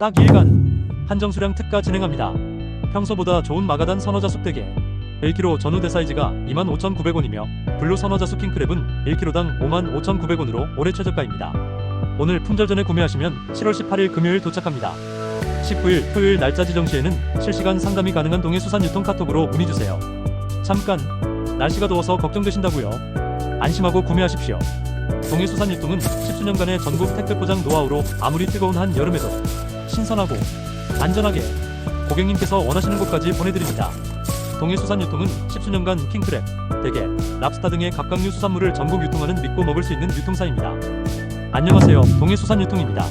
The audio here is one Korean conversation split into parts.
딱 2일간 한정 수량 특가 진행합니다. 평소보다 좋은 마가단 선어자숙 대게 1kg 전후 대사이즈가 25,900원이며 블루 선어자숙 킹크랩은 1kg당 55,900원으로 올해 최저가입니다. 오늘 품절 전에 구매하시면 7월 18일 금요일 도착합니다. 19일 토요일 날짜 지정 시에는 실시간 상담이 가능한 동해 수산 유통 카톡으로 문의 주세요. 잠깐 날씨가 더워서 걱정되신다고요? 안심하고 구매하십시오. 동해 수산 유통은 십수년간의 전국 택배 포장 노하우로 아무리 뜨거운 한 여름에도 신선하고 안전하게 고객님께서 원하시는 곳까지 보내드립니다. 동해 수산 유통은 십수년간 킹크랩, 대게, 랍스타 등의 각각류 수산물을 전국 유통하는 믿고 먹을 수 있는 유통사입니다. 안녕하세요. 동해 수산 유통입니다.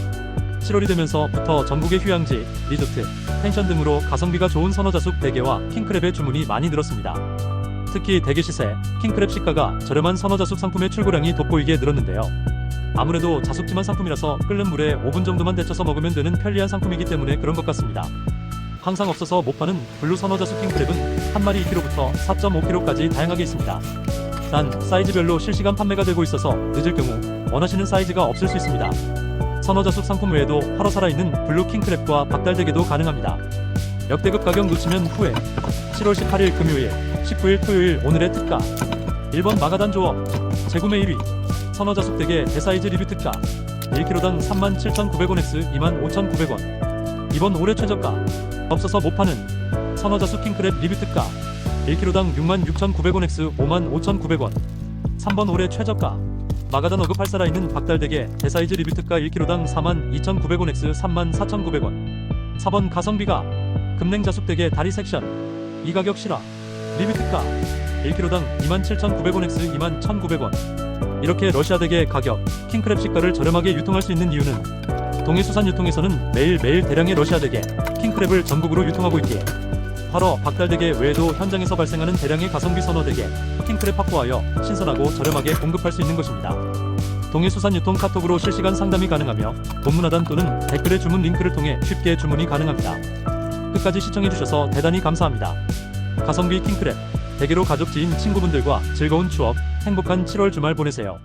7월이 되면서부터 전국의 휴양지, 리조트, 펜션 등으로 가성비가 좋은 선어자숙 대게와 킹크랩의 주문이 많이 늘었습니다. 특히 대게 시세, 킹크랩 시가가 저렴한 선어자숙 상품의 출고량이 돋보이게 늘었는데요. 아무래도 자숙지만 상품이라서 끓는 물에 5분 정도만 데쳐서 먹으면 되는 편리한 상품이기 때문에 그런 것 같습니다. 항상 없어서 못 파는 블루 선어자숙 킹크랩은 한 마리 2kg부터 4.5kg까지 다양하게 있습니다. 단 사이즈별로 실시간 판매가 되고 있어서 늦을 경우 원하시는 사이즈가 없을 수 있습니다. 선어자숙 상품 외에도 활어 살아있는 블루 킹크랩과 박달대게도 가능합니다. 역대급 가격 놓치면 후회. 7월 18일 금요일, 19일 토요일 오늘의 특가. 1번 마가단 조업 재구매 1위. 선어자숙 대게 대사이즈 리뷰 특가. 1kg당 37,900원에스 25,900원. 2번 올해 최저가. 없어서 못 파는 선어자숙 킹크랩 리뷰 특가. 1kg당 66,900원에스 55,900원. 3번 올해 최저가. 마가단 어급 팔 살아 있는 박달대게 대사이즈 리뷰 특가 1kg당 42,900원에스 34,900원. 4번 가성비가 금냉자숙 대게 다리 섹션 이 가격 실화 특가 1kg당 27,900원에스 21,900원 이렇게 러시아대게 가격 킹크랩 시가를 저렴하게 유통할 수 있는 이유는 동해 수산 유통에서는 매일매일 대량의 러시아대게 킹크랩을 전국으로 유통하고 있기에 활어 박달대게 외에도 현장에서 발생하는 대량의 가성비 선어대게 킹크랩 확보하여 신선하고 저렴하게 공급할 수 있는 것입니다. 동해수산 유통 카톡으로 실시간 상담이 가능하며 본문하단 또는 댓글의 주문 링크를 통해 쉽게 주문이 가능합니다. 끝까지 시청해주셔서 대단히 감사합니다. 가성비 킹크랩, 대게로 가족 지인 친구분들과 즐거운 추억, 행복한 7월 주말 보내세요.